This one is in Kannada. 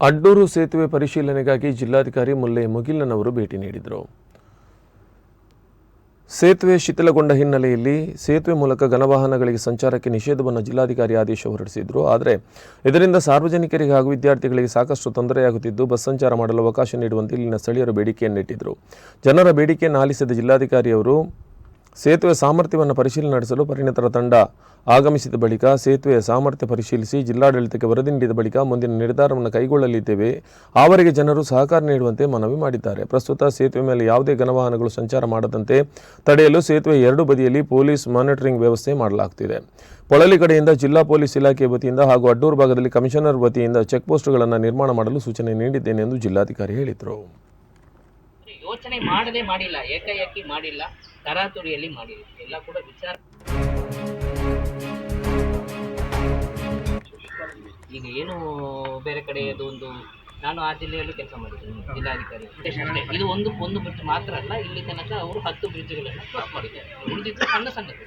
ಅಡ್ಡೂರು ಸೇತುವೆ ಪರಿಶೀಲನೆಗಾಗಿ ಜಿಲ್ಲಾಧಿಕಾರಿ ಮುಲ್ಲೆ ಮುಗಿಲನವರು ಭೇಟಿ ನೀಡಿದರು. ಸೇತುವೆ ಶಿಥಿಲಗೊಂಡ ಹಿನ್ನೆಲೆಯಲ್ಲಿ ಸೇತುವೆ ಮೂಲಕ ಘನವಾಹನಗಳಿಗೆ ಸಂಚಾರಕ್ಕೆ ನಿಷೇಧವನ್ನು ಜಿಲ್ಲಾಧಿಕಾರಿ ಆದೇಶ ಹೊರಡಿಸಿದ್ರು. ಆದರೆ ಇದರಿಂದ ಸಾರ್ವಜನಿಕರಿಗೆ ಹಾಗೂ ವಿದ್ಯಾರ್ಥಿಗಳಿಗೆ ಸಾಕಷ್ಟು ತೊಂದರೆಯಾಗುತ್ತಿದ್ದು, ಬಸ್ ಸಂಚಾರ ಮಾಡಲು ಅವಕಾಶ ನೀಡುವಂತೆ ಇಲ್ಲಿನ ಸ್ಥಳೀಯರು ಬೇಡಿಕೆಯನ್ನಿಟ್ಟಿದ್ದರು ಜನರ ಬೇಡಿಕೆಯನ್ನು ಆಲಿಸಿದ ಜಿಲ್ಲಾಧಿಕಾರಿಯವರು ಸೇತುವೆ ಸಾಮರ್ಥ್ಯವನ್ನು ಪರಿಶೀಲನೆ ನಡೆಸಲು ಪರಿಣಿತರ ತಂಡ ಆಗಮಿಸಿದ ಬಳಿಕ ಸೇತುವೆಯ ಸಾಮರ್ಥ್ಯ ಪರಿಶೀಲಿಸಿ ಜಿಲ್ಲಾಡಳಿತಕ್ಕೆ ವರದಿ ನೀಡಿದ ಬಳಿಕ ಮುಂದಿನ ನಿರ್ಧಾರವನ್ನು ಕೈಗೊಳ್ಳಲಿದ್ದೇವೆ. ಅವರಿಗೆ ಜನರು ಸಹಕಾರ ನೀಡುವಂತೆ ಮನವಿ ಮಾಡಿದ್ದಾರೆ. ಪ್ರಸ್ತುತ ಸೇತುವೆ ಮೇಲೆ ಯಾವುದೇ ಘನವಾಹನಗಳು ಸಂಚಾರ ಮಾಡದಂತೆ ತಡೆಯಲು ಸೇತುವೆ ಎರಡು ಬದಿಯಲ್ಲಿ ಪೊಲೀಸ್ ಮಾನಿಟರಿಂಗ್ ವ್ಯವಸ್ಥೆ ಮಾಡಲಾಗುತ್ತಿದೆ ಪೊಳಲಿ ಕಡೆಯಿಂದ ಜಿಲ್ಲಾ ಪೊಲೀಸ್ ಇಲಾಖೆ ವತಿಯಿಂದ ಹಾಗೂ ಅಡ್ಡೂರು ಭಾಗದಲ್ಲಿ ಕಮಿಷನರ್ ವತಿಯಿಂದ ಚೆಕ್ ಪೋಸ್ಟ್ಗಳನ್ನು ನಿರ್ಮಾಣ ಮಾಡಲು ಸೂಚನೆ ನೀಡಿದ್ದೇನೆ ಎಂದು ಜಿಲ್ಲಾಧಿಕಾರಿ ಹೇಳಿದರು. ಯೋಚನೆ ಮಾಡದೆ ಮಾಡಿಲ್ಲ, ಏಕಾಏಕಿ ಮಾಡಿಲ್ಲ, ತರಾತುರಿಯಲ್ಲಿ ಮಾಡಿಲ್ಲ ಎಲ್ಲ ಕೂಡ ವಿಚಾರ ಈಗ ಏನು ಬೇರೆ ಕಡೆ ಒಂದು ನಾನು ಆ ಜಿಲ್ಲೆಯಲ್ಲೂ ಕೆಲಸ ಮಾಡಿದ್ದೀನಿ, ಜಿಲ್ಲಾಧಿಕಾರಿ. ಇದು ಒಂದು ಒಂದು ಬ್ರಿಡ್ಜ್ ಮಾತ್ರ ಅಲ್ಲ, ಇಲ್ಲಿ ತನಕ ಅವರು ಹತ್ತು ಬ್ರಿಡ್ಜ್ಗಳನ್ನು ಕ್ರಾಸ್ ಮಾಡಿದ್ದಾರೆ. ಉಳಿದಿದ್ದು ಸಣ್ಣ ಸಣ್ಣದು